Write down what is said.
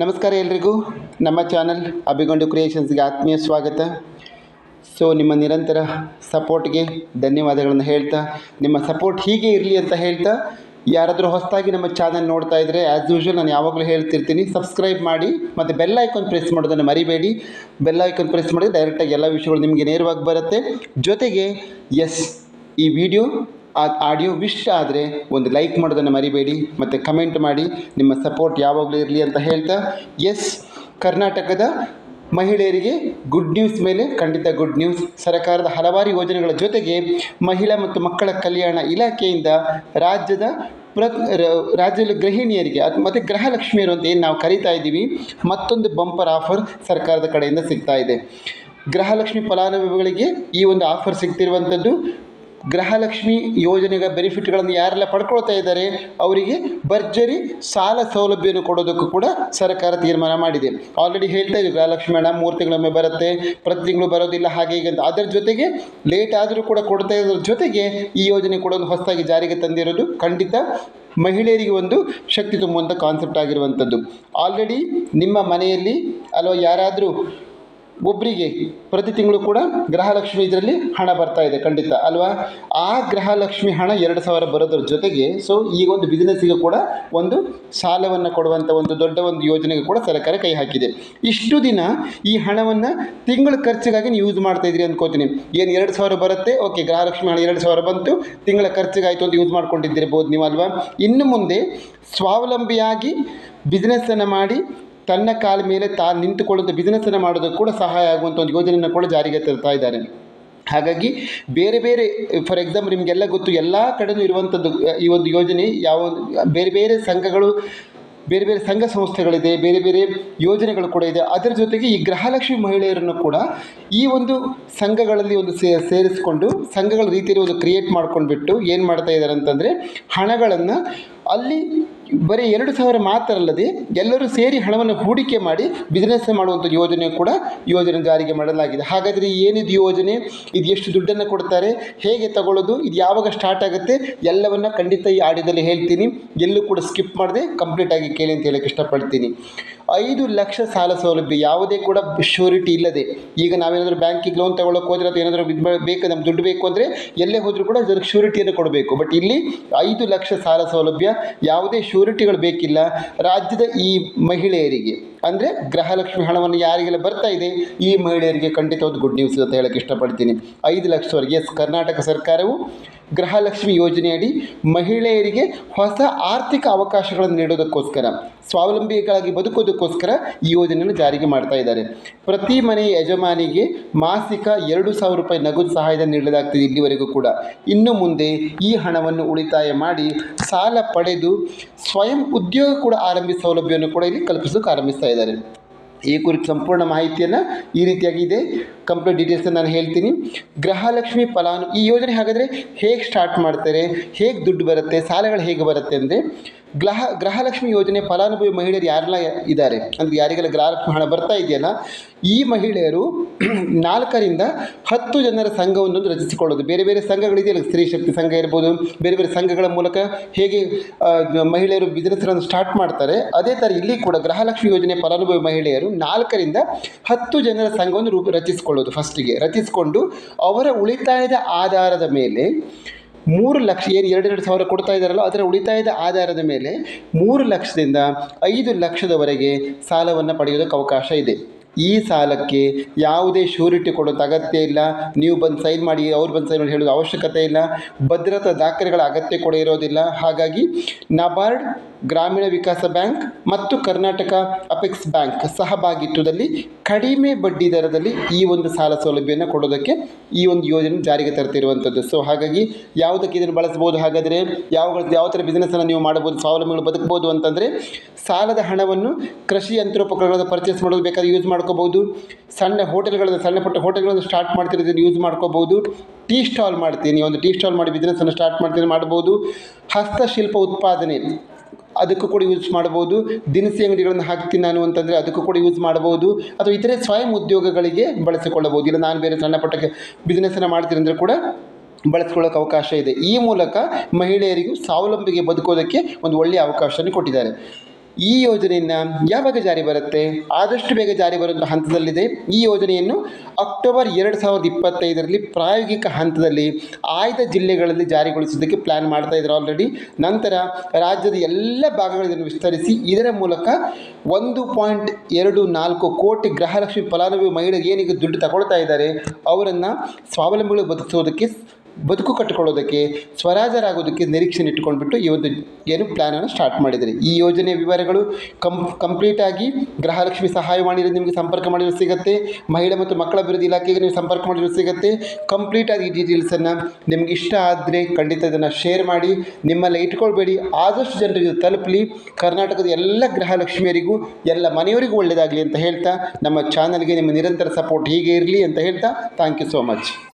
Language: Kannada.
ನಮಸ್ಕಾರ ಎಲ್ರಿಗೂ. ನಮ್ಮ ಚಾನಲ್ ಅಭಿಗೊಂಡು ಕ್ರಿಯೇಷನ್ಸ್ಗೆ ಆತ್ಮೀಯ ಸ್ವಾಗತ. ಸೊ, ನಿಮ್ಮ ನಿರಂತರ ಸಪೋರ್ಟ್ಗೆ ಧನ್ಯವಾದಗಳನ್ನು ಹೇಳ್ತಾ, ನಿಮ್ಮ ಸಪೋರ್ಟ್ ಹೀಗೆ ಇರಲಿ ಅಂತ ಹೇಳ್ತಾ, ಯಾರಾದರೂ ಹೊಸದಾಗಿ ನಮ್ಮ ಚಾನಲ್ ನೋಡ್ತಾ ಇದ್ದರೆ ಆ್ಯಸ್ ಯೂಶ್ವಲ್ ನಾನು ಯಾವಾಗಲೂ ಹೇಳ್ತಿರ್ತೀನಿ ಸಬ್ಸ್ಕ್ರೈಬ್ ಮಾಡಿ, ಮತ್ತು ಬೆಲ್ ಐಕಾನ್ ಪ್ರೆಸ್ ಮಾಡೋದನ್ನು ಮರಿಬೇಡಿ. ಬೆಲ್ ಐಕಾನ್ ಪ್ರೆಸ್ ಮಾಡಿದರೆ ಡೈರೆಕ್ಟಾಗಿ ಎಲ್ಲ ವಿಷಯಗಳು ನಿಮಗೆ ನೇರವಾಗಿ ಬರುತ್ತೆ. ಜೊತೆಗೆ ಎಸ್ ಈ ವಿಡಿಯೋ ಆ ಆಡಿಯೋ ವಿಶ್ ಆದರೆ ಒಂದು ಲೈಕ್ ಮಾಡೋದನ್ನು ಮರಿಬೇಡಿ ಮತ್ತು ಕಮೆಂಟ್ ಮಾಡಿ. ನಿಮ್ಮ ಸಪೋರ್ಟ್ ಯಾವಾಗಲೂ ಇರಲಿ ಅಂತ ಹೇಳ್ತಾ ಎಸ್ ಕರ್ನಾಟಕದ ಮಹಿಳೆಯರಿಗೆ ಗುಡ್ ನ್ಯೂಸ್ ಮೇಲೆ ಖಂಡಿತ ಗುಡ್ ನ್ಯೂಸ್ ಸರ್ಕಾರದ ಹಲವಾರು ಯೋಜನೆಗಳ ಜೊತೆಗೆ ಮಹಿಳಾ ಮತ್ತು ಮಕ್ಕಳ ಕಲ್ಯಾಣ ಇಲಾಖೆಯಿಂದ ರಾಜ್ಯದ ಪ್ರ ರಾಜ್ಯದ ಗೃಹಿಣಿಯರಿಗೆ ಅದು ಮತ್ತು ಗೃಹಲಕ್ಷ್ಮಿಯರು ಅಂತ ಏನು ನಾವು ಕರಿತಾ ಇದ್ದೀವಿ, ಮತ್ತೊಂದು ಬಂಪರ್ ಆಫರ್ ಸರ್ಕಾರದ ಕಡೆಯಿಂದ ಸಿಗ್ತಾ ಇದೆ. ಗೃಹಲಕ್ಷ್ಮಿ ಫಲಾನುಭವಿಗಳಿಗೆ ಈ ಒಂದು ಆಫರ್ ಸಿಗ್ತಿರುವಂಥದ್ದು ಗೃಹಲಕ್ಷ್ಮಿ ಯೋಜನೆಗೆ ಬೆನಿಫಿಟ್ಗಳನ್ನು ಯಾರೆಲ್ಲ ಪಡ್ಕೊಳ್ತಾ ಇದ್ದಾರೆ, ಅವರಿಗೆ ಭರ್ಜರಿ ಸಾಲ ಸೌಲಭ್ಯವನ್ನು ಕೊಡೋದಕ್ಕೂ ಕೂಡ ಸರ್ಕಾರ ತೀರ್ಮಾನ ಮಾಡಿದೆ. ಆಲ್ರೆಡಿ ಹೇಳ್ತಾ ಇದ್ದೀವಿ ಗೃಹಲಕ್ಷ್ಮಿ ಹಣ ಮೂರು ತಿಂಗಳೊಮ್ಮೆ ಬರುತ್ತೆ, ಪ್ರತಿ ತಿಂಗಳು ಬರೋದಿಲ್ಲ ಹಾಗೆ ಅಂತ. ಅದರ ಜೊತೆಗೆ ಲೇಟ್ ಆದರೂ ಕೂಡ ಕೊಡ್ತಾ ಇರೋದ್ರ ಜೊತೆಗೆ ಈ ಯೋಜನೆ ಕೂಡ ಒಂದು ಹೊಸದಾಗಿ ಜಾರಿಗೆ ತಂದಿರೋದು ಖಂಡಿತ ಮಹಿಳೆಯರಿಗೆ ಒಂದು ಶಕ್ತಿ ತುಂಬುವಂಥ ಕಾನ್ಸೆಪ್ಟ್ ಆಗಿರುವಂಥದ್ದು. ಆಲ್ರೆಡಿ ನಿಮ್ಮ ಮನೆಯಲ್ಲಿ ಅಥವಾ ಯಾರಾದರೂ ಒಬ್ಬರಿಗೆ ಪ್ರತಿ ತಿಂಗಳು ಕೂಡ ಗೃಹಲಕ್ಷ್ಮಿ ಇದರಲ್ಲಿ ಹಣ ಬರ್ತಾ ಇದೆ, ಖಂಡಿತ ಅಲ್ವಾ? ಆ ಗ್ರಹಲಕ್ಷ್ಮಿ ಹಣ ಎರಡು ಸಾವಿರ ಬರೋದ್ರ ಜೊತೆಗೆ ಸೊ ಈಗ ಒಂದು ಬಿಸ್ನೆಸ್ಸಿಗೆ ಕೂಡ ಒಂದು ಸಾಲವನ್ನು ಕೊಡುವಂಥ ಒಂದು ದೊಡ್ಡ ಒಂದು ಯೋಜನೆಗೆ ಕೂಡ ಸರ್ಕಾರ ಕೈ ಹಾಕಿದೆ. ಇಷ್ಟು ದಿನ ಈ ಹಣವನ್ನು ತಿಂಗಳ ಖರ್ಚಿಗಾಗಿ ನೀವು ಯೂಸ್ ಮಾಡ್ತಾ ಇದ್ರಿ ಅಂದ್ಕೋತೀನಿ ಏನು ಎರಡು ಸಾವಿರ ಬರುತ್ತೆ? ಓಕೆ ಗೃಹಲಕ್ಷ್ಮಿ ಹಣ ಎರಡು ಸಾವಿರ ಬಂತು, ತಿಂಗಳ ಖರ್ಚಿಗಾಯಿತು ಅಂತ ಯೂಸ್ ಮಾಡ್ಕೊಂಡಿದ್ದಿರ್ಬೋದು ನೀವು ಅಲ್ವಾ ಇನ್ನು ಮುಂದೆ ಸ್ವಾವಲಂಬಿಯಾಗಿ ಬಿಸ್ನೆಸ್ಸನ್ನು ಮಾಡಿ ತನ್ನ ಕಾಲ ಮೇಲೆ ತಾ ನಿಂತುಕೊಳ್ಳುವಂಥ ಬಿಸ್ನೆಸ್ಸನ್ನು ಮಾಡೋದಕ್ಕೆ ಕೂಡ ಸಹಾಯ ಆಗುವಂಥ ಒಂದು ಯೋಜನೆಯನ್ನು ಕೂಡ ಜಾರಿಗೆ ತರ್ತಾ ಇದ್ದಾರೆ. ಹಾಗಾಗಿ ಬೇರೆ ಬೇರೆ ಫಾರ್ ಎಕ್ಸಾಂಪಲ್ ನಿಮಗೆಲ್ಲ ಗೊತ್ತು, ಎಲ್ಲ ಕಡೆಯೂ ಇರುವಂಥದ್ದು ಈ ಒಂದು ಯೋಜನೆ ಯಾವ ಬೇರೆ ಬೇರೆ ಸಂಘಗಳು, ಬೇರೆ ಬೇರೆ ಸಂಘ ಸಂಸ್ಥೆಗಳಿದೆ, ಬೇರೆ ಬೇರೆ ಯೋಜನೆಗಳು ಕೂಡ ಇದೆ. ಅದರ ಜೊತೆಗೆ ಈ ಗೃಹಲಕ್ಷ್ಮಿ ಮಹಿಳೆಯರನ್ನು ಕೂಡ ಈ ಒಂದು ಸಂಘಗಳಲ್ಲಿ ಒಂದು ಸೇ, ಸೇರಿಸ್ಕೊಂಡು ಸಂಘಗಳ ರೀತಿಯಲ್ಲಿ ಒಂದು ಕ್ರಿಯೇಟ್ ಮಾಡ್ಕೊಂಡ್ಬಿಟ್ಟು ಏನು ಮಾಡ್ತಾ ಇದ್ದಾರೆ ಅಂತಂದರೆ ಹಣಗಳನ್ನು ಅಲ್ಲಿ ಬರೀ ಎರಡು ಸಾವಿರ ಮಾತ್ರ ಅಲ್ಲದೆ ಎಲ್ಲರೂ ಸೇರಿ ಹಣವನ್ನು ಹೂಡಿಕೆ ಮಾಡಿ ಬಿಸ್ನೆಸ್ ಮಾಡುವಂಥ ಯೋಜನೆ ಕೂಡ ಯೋಜನೆ ಜಾರಿಗೆ ಮಾಡಲಾಗಿದೆ. ಹಾಗಾದರೆ ಏನಿದು ಯೋಜನೆ? ಇದು ಎಷ್ಟು ದುಡ್ಡನ್ನು ಕೊಡ್ತಾರೆ? ಹೇಗೆ ತಗೊಳ್ಳೋದು? ಇದು ಯಾವಾಗ ಸ್ಟಾರ್ಟ್ ಆಗುತ್ತೆ? ಎಲ್ಲವನ್ನು ಖಂಡಿತ ಈ ಆಡಿಯೋದಲ್ಲಿ ಹೇಳ್ತೀನಿ. ಎಲ್ಲೂ ಕೂಡ ಸ್ಕಿಪ್ ಮಾಡದೆ ಕಂಪ್ಲೀಟಾಗಿ ಕೇಳಿ ಅಂತ ಹೇಳಕ್ಕೆ ಇಷ್ಟಪಡ್ತೀನಿ. ಐದು ಲಕ್ಷ ಸಾಲ ಸೌಲಭ್ಯ, ಯಾವುದೇ ಕೂಡ ಶ್ಯೂರಿಟಿ ಇಲ್ಲದೆ. ಈಗ ನಾವೇನಾದರೂ ಬ್ಯಾಂಕಿಗೆ ಲೋನ್ ತಗೊಳ್ಳೋಕೆ ಹೋದರೆ ಅಥವಾ ಏನಾದರೂ ಇದು ಬೇಕು ನಮ್ಗೆ ದುಡ್ಡು ಬೇಕು ಅಂದರೆ ಎಲ್ಲೇ ಹೋದರೂ ಕೂಡ ಅದಕ್ಕೆ ಶ್ಯೂರಿಟಿಯನ್ನು ಕೊಡಬೇಕು. ಬಟ್ ಇಲ್ಲಿ ಐದು ಲಕ್ಷ ಸಾಲ ಸೌಲಭ್ಯ, ಯಾವುದೇ ಶ್ಯೂರಿಟಿಗಳು ಬೇಕಿಲ್ಲ ರಾಜ್ಯದ ಈ ಮಹಿಳೆಯರಿಗೆ. ಅಂದರೆ ಗೃಹಲಕ್ಷ್ಮಿ ಹಣವನ್ನು ಯಾರಿಗೆಲ್ಲ ಬರ್ತಾ ಇದೆ, ಈ ಮಹಿಳೆಯರಿಗೆ ಖಂಡಿತ ಒಂದು ಗುಡ್ ನ್ಯೂಸ್ ಅಂತ ಹೇಳಕ್ಕೆ ಇಷ್ಟಪಡ್ತೀನಿ. ಐದು ಲಕ್ಷವರೆಗೆ ಕರ್ನಾಟಕ ಸರ್ಕಾರವು ಗೃಹಲಕ್ಷ್ಮಿ ಯೋಜನೆಯಡಿ ಮಹಿಳೆಯರಿಗೆ ಹೊಸ ಆರ್ಥಿಕ ಅವಕಾಶಗಳನ್ನು ನೀಡೋದಕ್ಕೋಸ್ಕರ ಸ್ವಾವಲಂಬಿಗಳಾಗಿ ಬದುಕೋದಕ್ಕೋಸ್ಕರ ಈ ಯೋಜನೆಯನ್ನು ಜಾರಿಗೆ ಮಾಡ್ತಾ ಇದ್ದಾರೆ. ಪ್ರತಿ ಮನೆಯ ಯಜಮಾನಿಗೆ ಮಾಸಿಕ ಎರಡು ಸಾವಿರ ರೂಪಾಯಿ ನಗದು ಸಹಾಯಧನ ನೀಡಲಾಗ್ತದೆ ಇಲ್ಲಿವರೆಗೂ ಕೂಡ. ಇನ್ನು ಮುಂದೆ ಈ ಹಣವನ್ನು ಉಳಿತಾಯ ಮಾಡಿ ಸಾಲ ಪಡೆದು ಸ್ವಯಂ ಉದ್ಯೋಗ ಕೂಡ ಆರಂಭಿಸುವ ಸೌಲಭ್ಯವನ್ನು ಕೂಡ ಇಲ್ಲಿ ಕಲ್ಪಿಸೋಕೆ ಆರಂಭಿಸ್ತಾ ಇದ್ದಾರೆ. ಈ ಕುರಿತು ಸಂಪೂರ್ಣ ಮಾಹಿತಿಯನ್ನು ಈ ರೀತಿಯಾಗಿ ಇದೆ. ಕಂಪ್ಲೀಟ್ ಡೀಟೇಲ್ಸನ್ನು ನಾನು ಹೇಳ್ತೀನಿ. ಗೃಹಲಕ್ಷ್ಮಿ ಫಲಾನು ಈ ಯೋಜನೆ ಹಾಗಾದರೆ ಹೇಗೆ ಸ್ಟಾರ್ಟ್ ಮಾಡ್ತಾರೆ? ಹೇಗೆ ದುಡ್ಡು ಬರುತ್ತೆ? ಸಾಲಗಳು ಹೇಗೆ ಬರುತ್ತೆ ಅಂದರೆ ಗ್ರಹ ಗೃಹಲಕ್ಷ್ಮಿ ಯೋಜನೆ ಫಲಾನುಭವಿ ಮಹಿಳೆಯರು ಯಾರೆಲ್ಲ ಇದ್ದಾರೆ? ಅಂದರೆ ಯಾರಿಗೆಲ್ಲ ಗೃಹಲಕ್ಷ್ಮಿ ಹಣ ಬರ್ತಾ ಇದೆಯಲ್ಲ, ಈ ಮಹಿಳೆಯರು ನಾಲ್ಕರಿಂದ ಹತ್ತು ಜನರ ಸಂಘವನ್ನು ರಚಿಸಿಕೊಳ್ಳೋದು. ಬೇರೆ ಬೇರೆ ಸಂಘಗಳಿದೆಯಲ್ಲ ಸ್ತ್ರೀ ಶಕ್ತಿ ಸಂಘ ಇರ್ಬೋದು, ಬೇರೆ ಬೇರೆ ಸಂಘಗಳ ಮೂಲಕ ಹೇಗೆ ಮಹಿಳೆಯರು ಬಿಸ್ನೆಸ್ಗಳನ್ನು ಸ್ಟಾರ್ಟ್ ಮಾಡ್ತಾರೆ. ಅದೇ ಥರ ಇಲ್ಲಿ ಕೂಡ ಗೃಹಲಕ್ಷ್ಮಿ ಯೋಜನೆ ಫಲಾನುಭವಿ ಮಹಿಳೆಯರು ನಾಲ್ಕರಿಂದ ಹತ್ತು ಜನರ ಸಂಘವನ್ನು ರೂಪ, ರಚಿಸಿಕೊಳ್ಳೋದು ಫಸ್ಟಿಗೆ ರಚಿಸಿಕೊಂಡು ಅವರ ಉಳಿತಾಯದ ಆಧಾರದ ಮೇಲೆ ಮೂರು ಲಕ್ಷ, ಏನು ಎರಡೆರಡು ಸಾವಿರ ಕೊಡ್ತಾ ಇದ್ದಾರಲ್ಲ, ಅದರ ಉಳಿತಾಯದ ಆಧಾರದ ಮೇಲೆ ಮೂರು ಲಕ್ಷದಿಂದ ಐದು ಲಕ್ಷದವರೆಗೆ ಸಾಲವನ್ನು ಪಡೆಯೋದಕ್ಕೆ ಅವಕಾಶ ಇದೆ. ಈ ಸಾಲಕ್ಕೆ ಯಾವುದೇ ಶ್ಯೂರಿಟಿ ಕೊಡೋದು ಅಗತ್ಯ ಇಲ್ಲ. ನೀವು ಬಂದು ಸೈನ್ ಮಾಡಿ, ಅವ್ರು ಬಂದು ಸೈನ್ ಮಾಡಿ ಹೇಳೋದು ಅವಶ್ಯಕತೆ ಇಲ್ಲ. ಭದ್ರತಾ ದಾಖಲೆಗಳ ಅಗತ್ಯ ಕೂಡ ಇರೋದಿಲ್ಲ. ಹಾಗಾಗಿ ನಬಾರ್ಡ್ ಗ್ರಾಮೀಣ ವಿಕಾಸ ಬ್ಯಾಂಕ್ ಮತ್ತು ಕರ್ನಾಟಕ ಅಪೆಕ್ಸ್ ಬ್ಯಾಂಕ್ ಸಹಭಾಗಿತ್ವದಲ್ಲಿ ಕಡಿಮೆ ಬಡ್ಡಿ ದರದಲ್ಲಿ ಈ ಒಂದು ಸಾಲ ಸೌಲಭ್ಯವನ್ನು ಕೊಡೋದಕ್ಕೆ ಈ ಒಂದು ಯೋಜನೆ ಜಾರಿಗೆ ತರ್ತಿರುವಂಥದ್ದು. ಸೊ ಹಾಗಾಗಿ ಯಾವುದಕ್ಕೆ ಇದನ್ನು ಬಳಸ್ಬೋದು? ಹಾಗಾದರೆ ಯಾವ ಯಾವ ಥರ ಬಿಸ್ನೆಸ್ಸನ್ನು ನೀವು ಮಾಡ್ಬೋದು? ಸ್ವಾವಲಂಬಿಗಳು ಬದುಕ್ಬೋದು ಅಂತಂದರೆ ಸಾಲದ ಹಣವನ್ನು ಕೃಷಿ ಯಂತ್ರೋಪಕರಣಗಳನ್ನು ಪರ್ಚೇಸ್ ಮಾಡೋದು ಬೇಕಾದ್ರೆ ಯೂಸ್ ಮಾಡ್ಕೋಬೋದು ಸಣ್ಣ ಹೋಟೆಲ್ಗಳನ್ನು, ಸಣ್ಣ ಪುಟ್ಟ ಹೋಟೆಲ್ಗಳನ್ನು ಸ್ಟಾರ್ಟ್ ಮಾಡ್ತಿರೋದನ್ನು ಯೂಸ್ ಮಾಡ್ಕೋಬೋದು ಟೀ ಸ್ಟಾಲ್ ಮಾಡ್ತೀನಿ ಒಂದು ಟೀ ಸ್ಟಾಲ್ ಮಾಡಿ ಬಿಸ್ನೆಸ್ಸನ್ನು ಸ್ಟಾರ್ಟ್ ಮಾಡ್ತೀನಿ ಮಾಡ್ಬೋದು. ಹಸ್ತಶಿಲ್ಪ ಉತ್ಪಾದನೆ, ಅದಕ್ಕೂ ಕೂಡ ಯೂಸ್ ಮಾಡ್ಬೋದು. ದಿನಸಿ ಅಂಗಡಿಗಳನ್ನು ಹಾಕ್ತೀನಿ ನಾನು ಅಂತಂದರೆ ಅದಕ್ಕೂ ಕೂಡ ಯೂಸ್ ಮಾಡ್ಬೋದು. ಅಥವಾ ಇತರೆ ಸ್ವಯಂ ಉದ್ಯೋಗಗಳಿಗೆ ಬಳಸಿಕೊಳ್ಳಬಹುದು. ಇಲ್ಲ ನಾನು ಬೇರೆ ಸಣ್ಣ ಪುಟ್ಟ ಬಿಸ್ನೆಸ್ಸನ್ನು ಮಾಡ್ತೀನಿ ಅಂದರೆ ಕೂಡ ಬಳಸ್ಕೊಳ್ಳೋಕೆ ಅವಕಾಶ ಇದೆ. ಈ ಮೂಲಕ ಮಹಿಳೆಯರಿಗೂ ಸ್ವಾವಲಂಬಿಗೆ ಬದುಕೋದಕ್ಕೆ ಒಂದು ಒಳ್ಳೆಯ ಅವಕಾಶವನ್ನು ಕೊಟ್ಟಿದ್ದಾರೆ. ಈ ಯೋಜನೆಯನ್ನು ಯಾವಾಗ ಜಾರಿ ಬರುತ್ತೆ? ಆದಷ್ಟು ಬೇಗ ಜಾರಿ ಬರುವಂಥ ಹಂತದಲ್ಲಿದೆ. ಈ ಯೋಜನೆಯನ್ನು ಅಕ್ಟೋಬರ್ ಎರಡು ಸಾವಿರದ ಇಪ್ಪತ್ತೈದರಲ್ಲಿ ಪ್ರಾಯೋಗಿಕ ಹಂತದಲ್ಲಿ ಆಯ್ದ ಜಿಲ್ಲೆಗಳಲ್ಲಿ ಜಾರಿಗೊಳಿಸೋದಕ್ಕೆ ಪ್ಲ್ಯಾನ್ ಮಾಡ್ತಾ ಇದ್ದಾರೆ ಆಲ್ರೆಡಿ ನಂತರ ರಾಜ್ಯದ ಎಲ್ಲ ಭಾಗಗಳನ್ನು ವಿಸ್ತರಿಸಿ ಇದರ ಮೂಲಕ ಒಂದು ಪಾಯಿಂಟ್ ಎರಡು ನಾಲ್ಕು ಕೋಟಿ ಗೃಹಲಕ್ಷ್ಮಿ ಫಲಾನುಭವಿ ಮಹಿಳೆಗೆ ಏನೀಗ ದುಡ್ಡು ತಗೊಳ್ತಾ ಇದ್ದಾರೆ, ಅವರನ್ನು ಸ್ವಾವಲಂಬಿಗಳು ಬದುಕಿಸೋದಕ್ಕೆ ಬದುಕು ಕಟ್ಟಿಕೊಳ್ಳೋದಕ್ಕೆ, ಸ್ವರಾಜರಾಗೋದಕ್ಕೆ ನಿರೀಕ್ಷೆ ಇಟ್ಕೊಂಡ್ಬಿಟ್ಟು ಈ ಒಂದು ಏನು ಪ್ಲ್ಯಾನನ್ನು ಸ್ಟಾರ್ಟ್ ಮಾಡಿದರೆ. ಈ ಯೋಜನೆಯ ವಿವರಗಳು ಕಂ ಕಂಪ್ಲೀಟಾಗಿ ಗೃಹಲಕ್ಷ್ಮಿ ಸಹಾಯವಾಣಿಯಲ್ಲಿ ನಿಮಗೆ ಸಂಪರ್ಕ ಮಾಡಿದ್ರೆ ಸಿಗುತ್ತೆ. ಮಹಿಳಾ ಮತ್ತು ಮಕ್ಕಳ ಅಭಿವೃದ್ಧಿ ಇಲಾಖೆಗೆ ನೀವು ಸಂಪರ್ಕ ಮಾಡಿದ್ರೆ ಸಿಗುತ್ತೆ. ಕಂಪ್ಲೀಟಾಗಿ ಈ ಡೀಟೇಲ್ಸನ್ನು ನಿಮ್ಗೆ ಇಷ್ಟ ಆದರೆ ಖಂಡಿತ ಇದನ್ನು ಶೇರ್ ಮಾಡಿ. ನಿಮ್ಮಲ್ಲಿ ಇಟ್ಕೊಳ್ಬೇಡಿ. ಆದಷ್ಟು ಜನರಿಗೆ ತಲುಪಲಿ. ಕರ್ನಾಟಕದ ಎಲ್ಲ ಗೃಹಲಕ್ಷ್ಮಿಯರಿಗೂ, ಎಲ್ಲ ಮನೆಯವರಿಗೂ ಒಳ್ಳೆಯದಾಗಲಿ ಅಂತ ಹೇಳ್ತಾ, ನಮ್ಮ ಚಾನಲ್ಗೆ ನಿಮ್ಮ ನಿರಂತರ ಸಪೋರ್ಟ್ ಹೀಗೆ ಇರಲಿ ಅಂತ ಹೇಳ್ತಾ ಥ್ಯಾಂಕ್ ಯು ಸೋ ಮಚ್